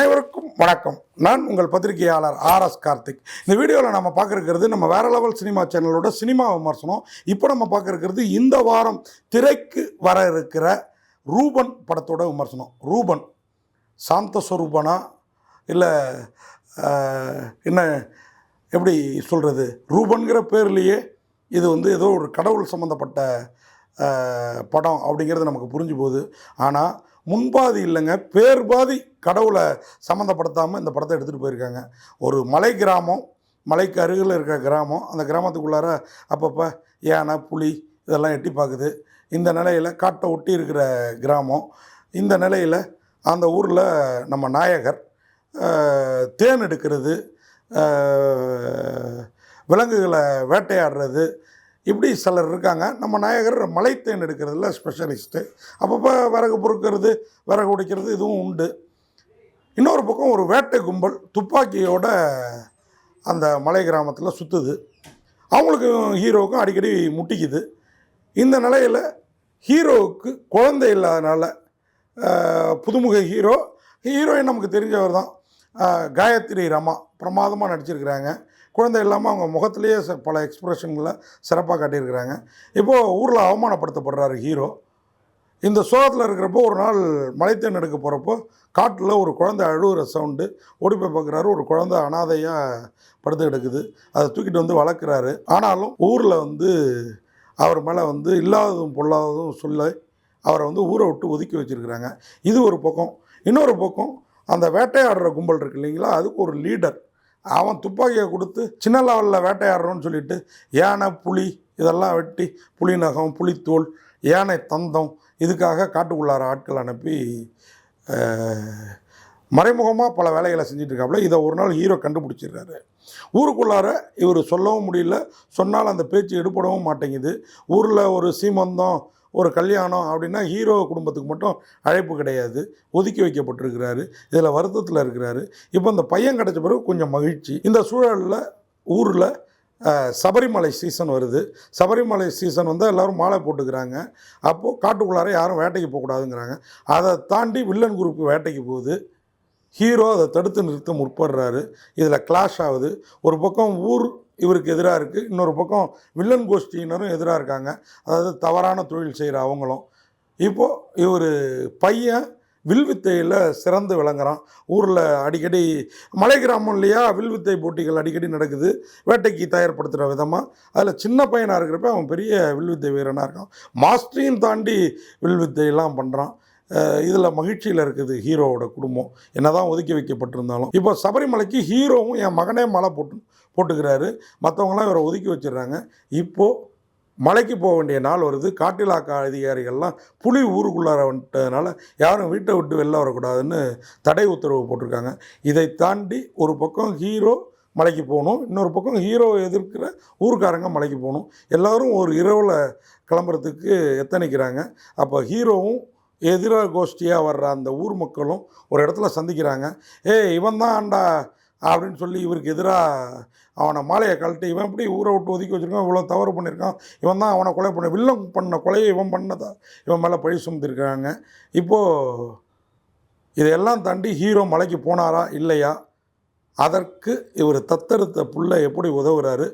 அனைவருக்கும் வணக்கம். நான் உங்கள் பத்திரிகையாளர் ஆர் எஸ் கார்த்திக். இந்த வீடியோவில் நம்ம பார்க்குறது நம்ம வேற லெவல் சினிமா சேனலோட சினிமா விமர்சனம். இப்போ நம்ம பார்க்குறது இந்த வாரம் திரைக்கு வர இருக்கிற ரூபன் படத்தோட விமர்சனம். ரூபன். சாந்தஸ்வரூபனா இல்லை என்ன எப்படி சொல்கிறது ரூபன்கிற பேர்லேயே இது வந்து ஏதோ ஒரு கடவுள் சம்மந்தப்பட்ட படம் அப்படிங்கிறது நமக்கு புரிஞ்சு போகுது. ஆனால் முன்பாதி இல்லைங்க பேர் பாதி கடவுளை சம்மந்தப்படுத்தாமல் இந்த படத்தை எடுத்துகிட்டு போயிருக்காங்க. ஒரு மலை கிராமம் மலைக்கு அருகில் இருக்கிற கிராமம் அந்த கிராமத்துக்குள்ளார அப்பப்போ யானை புலி இதெல்லாம் எட்டி பார்க்குது இந்த நிலையில் காட்டை ஒட்டி இருக்கிற கிராமம் இந்த நிலையில் அந்த ஊரில் நம்ம நாயகர் தேன் எடுக்கிறது விலங்குகளை வேட்டையாடுறது இப்படி சிலர் இருக்காங்க. நம்ம நாயகர் மலைத்தேன் எடுக்கிறதுல ஸ்பெஷலிஸ்ட்டு அப்பப்போ விறகு பொறுக்கிறது விறகு உடைக்கிறது இதுவும் உண்டு. இன்னொரு பக்கம் ஒரு வேட்டை கும்பல் துப்பாக்கியோட அந்த மலை கிராமத்தில் சுற்றுது அவங்களுக்கும் ஹீரோவுக்கும் அடிக்கடி முட்டிக்குது. இந்த நிலையில் ஹீரோவுக்கு குழந்தை இல்லாதனால புதுமுக ஹீரோ ஹீரோயின் நமக்கு தெரிஞ்சவர் தான் காயத்ரி ரமா பிரமாதமாக நடிச்சிருக்கிறாங்க. குழந்தை இல்லாமல் அவங்க முகத்திலேயே ச- பல எக்ஸ்பிரஷன்களை சிறப்பாக காட்டியிருக்கிறாங்க. இப்போது ஊரில் அவமானப்படுத்தப்படுறாரு ஹீரோ இந்த சோகத்தில் இருக்கிறப்போ ஒரு நாள் மலைத்தேன் எடுக்க போகிறப்போ காட்டில் ஒரு குழந்தை அழுகிற சவுண்டு ஓடி போய் பார்க்குறாரு. ஒரு குழந்தை அனாதையாக படுத்து கிடக்குது. அதை தூக்கிட்டு வந்து வளர்க்குறாரு. ஆனாலும் ஊரில் வந்து அவர் மேலே வந்து இல்லாததும் பொல்லாததும் சொல்ல அவரை வந்து ஊரை விட்டு ஒதுக்கி வச்சுருக்கிறாங்க. இது ஒரு பக்கம். இன்னொரு பக்கம் அந்த வேட்டையாடுற கும்பல் இருக்கு இல்லைங்களா? அதுக்கு ஒரு லீடர் அவன் துப்பாக்கியை கொடுத்து சின்ன லெவலில் வேட்டையாடுறோன்னு சொல்லிட்டு யானை புலி இதெல்லாம் வெட்டி புலி நகம் புலித்தோல் யானை தந்தம் இதுக்காக காட்டுக்குள்ளார ஆட்கள் அனுப்பி மறைமுகமாக பல வேலைகளை செஞ்சுட்டு இருக்காப்புல இதை ஒரு நாள் ஹீரோ கண்டுபிடிச்சிடுறாரு ஊருக்குள்ளார இவர் சொல்லவும் முடியல. சொன்னால் அந்த பேச்சு எடுபடவும் மாட்டேங்குது. ஊரில் ஒரு சீமந்தம் ஒரு கல்யாணம் அப்படின்னா ஹீரோ குடும்பத்துக்கு மட்டும் அழைப்பு கிடையாது. ஒதுக்கி வைக்கப்பட்டிருக்கிறாரு. இதில் வருத்தத்தில் இருக்கிறாரு. இப்போ இந்த பையன் கிடைச்ச பிறகு கொஞ்சம் மகிழ்ச்சி. இந்த சூழலில் ஊரில் சபரிமலை சீசன் வருது. சபரிமலை சீசன் வந்து எல்லோரும் மாலை போட்டுக்கிறாங்க. அப்போது காட்டுக்குள்ளார யாரும் வேட்டைக்கு போகக்கூடாதுங்கிறாங்க. அதை தாண்டி வில்லன் குரூப் வேட்டைக்கு போகுது. ஹீரோ அதை தடுத்து நிறுத்த முற்படுறாரு. இதில் கிளாஷ் ஆகுது. ஒரு பக்கம் ஊர் இவருக்கு எதிராக இருக்குது இன்னொரு பக்கம் வில்லன் கோஷ்டியினரும் எதிராக இருக்காங்க. அதாவது தவறான தொழில் செய்கிற அவங்களும். இப்போது இவர் பையன் வில்வித்தையில் சிறந்து விளங்குறான். ஊரில் அடிக்கடி மலை கிராமம் இல்லையா வில்வித்தை போட்டிகள் அடிக்கடி நடக்குது. வேட்டைக்கு தயார்படுத்துகிற விதமாக அதில் சின்ன பையனாக இருக்கிறப்ப அவன் பெரிய வில்வித்தை வீரனாக இருக்கான். மாஸ்டரையும் தாண்டி வில்வித்தையெல்லாம் பண்ணுறான் இதில் மகிழ்ச்சியில் இருக்குது ஹீரோவோட குடும்பம். என்னதான் ஒதுக்கி வைக்கப்பட்டிருந்தாலும். இப்போ சபரிமலைக்கு ஹீரோவும் என் மகனே மலை போட்டு போட்டுக்கிறாரு. மற்றவங்களாம் இவரை ஒதுக்கி வச்சிடுறாங்க. இப்போது மலைக்கு போக வேண்டிய நாள் வருது. காட்டிலாக்கா அதிகாரிகள்லாம் புலி ஊருக்குள்ளார வந்துட்டதுனால யாரும் வீட்டை விட்டு வெளில வரக்கூடாதுன்னு தடை உத்தரவு போட்டிருக்காங்க. இதை தாண்டி ஒரு பக்கம் ஹீரோ மலைக்கு போகணும். இன்னொரு பக்கம் ஹீரோ எதிர்க்கிற ஊருக்காரங்க மலைக்கு போகணும். எல்லோரும் ஒரு இரவில் கிளம்புறதுக்கு எத்தனைக்கிறாங்க. அப்போ ஹீரோவும் எதிராக கோஷ்டியாக வர்ற அந்த ஊர் மக்களும் ஒரு இடத்துல சந்திக்கிறாங்க. ஏய் இவன் தான் ஆண்டா அப்படின்னு சொல்லி இவருக்கு எதிராக அவனை மாலையை கழட்டி இவன் எப்படி ஊரை விட்டு ஒதுக்கி வச்சுருக்கான்? இவ்வளோ தவறு பண்ணியிருக்கான். இவன் தான் அவனை கொலை பண்ண வில்லம் பண்ண கொலையை இவன் பண்ணதா? இவன் மேலே பழி சுமத்திருக்காங்க இப்போது இதையெல்லாம் தாண்டி ஹீரோ மலைக்கு போனாரா? இல்லையா? அதற்கு இவர் தத்தெடுத்த புள்ள எப்படி உதவுறாரு?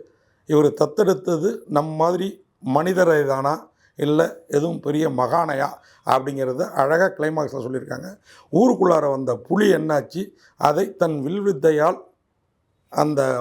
இவர் தத்தெடுத்தது நம் மாதிரி மனிதரை தானா? இல்லை எதுவும் பெரிய மகானையா அப்படிங்கிறத அழகாக கிளைமாக்ஸில் சொல்லியிருக்காங்க. ஊருக்குள்ளார வந்த புலி என்னாச்சு? அதை தன் வில்வித்தையால் அந்த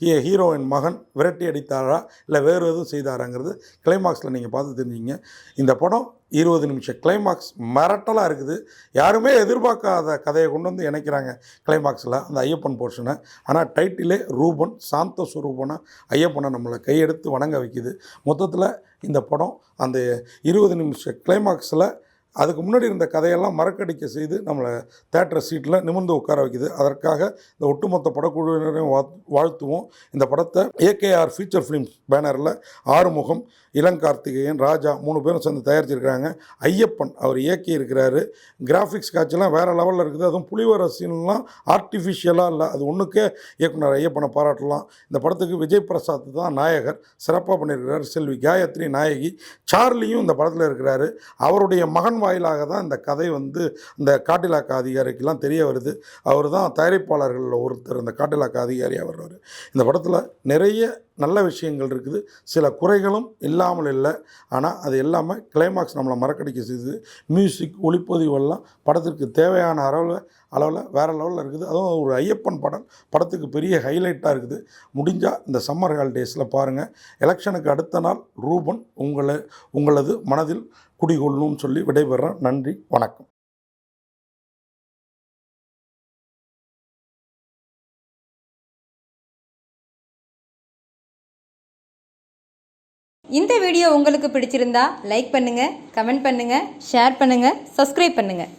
ஹீ- ஹீரோயின் மகன் விரட்டி அடித்தாரா? இல்லை வேறு எதுவும் செய்தாராங்கிறது கிளைமாக்ஸில் நீங்கள் பார்த்து தெரிஞ்சிங்க. இந்த படம் இருபது நிமிஷம். கிளைமாக்ஸ் மிரட்டலாக இருக்குது. யாருமே எதிர்பார்க்காத கதையை கொண்டு வந்து இணைக்கிறாங்க கிளைமாக்ஸில் அந்த ஐயப்பன் போர்ஷனை ஆனால் டைட்டிலே ரூபன் சாந்த சுரூபனாக ஐயப்பனை நம்மளை கையெடுத்து வணங்க வைக்குது. மொத்தத்தில் இந்த படம் அந்த இருபது நிமிஷம் கிளைமாக்ஸில் அதுக்கு முன்னாடி இருந்த கதையெல்லாம் மறக்கடிக்க செய்து நம்மளை தேட்டர் சீட்டில் நிமிர்ந்து உட்கார வைக்குது. அதற்காக இந்த ஒட்டுமொத்த படக்குழுவினரையும் வா வாழ்த்துவோம். இந்த படத்தை ஏகேஆர் ஃபீச்சர் ஃபிலிம்ஸ் பேனரில் ஆறுமுகம் இளங்கார்த்திகேயன் ராஜா மூணு பேரும் சேர்ந்து தயாரிச்சிருக்கிறாங்க. ஐயப்பன் அவர் இயக்கி இருக்கிறாரு. கிராஃபிக்ஸ் காட்சிலாம் வேறு லெவலில் இருக்குது. அதுவும் புலிவர சீன்லாம் ஆர்டிஃபிஷியலாக இல்லை. அது ஒன்றுக்கே இயக்குனர் ஐயப்பனை பாராட்டலாம். இந்த படத்துக்கு விஜய் பிரசாத் தான் நாயகர். சிறப்பாக பண்ணியிருக்கிறார். செல்வி காயத்ரி நாயகி. சார்லியும் இந்த படத்தில் இருக்கிறாரு. அவருடைய மகன் வாயிலாக தான் இந்த கதை வந்து இந்த காட்டிலாக்க அதிகாரிக்கெல்லாம் தெரிய வருது. அவர் தான் தயாரிப்பாளர்களில் ஒருத்தர் இந்த காட்டிலாக்க அதிகாரியாக வர்றவர் இந்த படத்தில் நிறைய நல்ல விஷயங்கள் இருக்குது. சில குறைகளும் இல்லாமல் இல்லை. ஆனால் அது எல்லாமே கிளைமாக்ஸ் நம்மளை மறக்கடிக்க செய்யுது மியூசிக் ஒளிப்பதிவெல்லாம் படத்திற்கு தேவையான அளவில் அளவில் வேறு லெவலில் இருக்குது. அதுவும் ஒரு ஐயப்பன் படம் படத்துக்கு பெரிய ஹைலைட்டாக இருக்குது. முடிஞ்சால் இந்த சம்மர் ஹாலிடேஸில் பாருங்கள் எலெக்ஷனுக்கு அடுத்த நாள் ரூபன் உங்களை உங்களது மனதில் குடிகொள்ளணும்னு சொல்லி விடைபெறேன் நன்றி வணக்கம். இந்த வீடியோ உங்களுக்கு பிடிச்சிருந்தா லைக் பண்ணுங்கள் கமெண்ட் பண்ணுங்கள் ஷேர் பண்ணுங்கள் சப்ஸ்கிரைப் பண்ணுங்கள்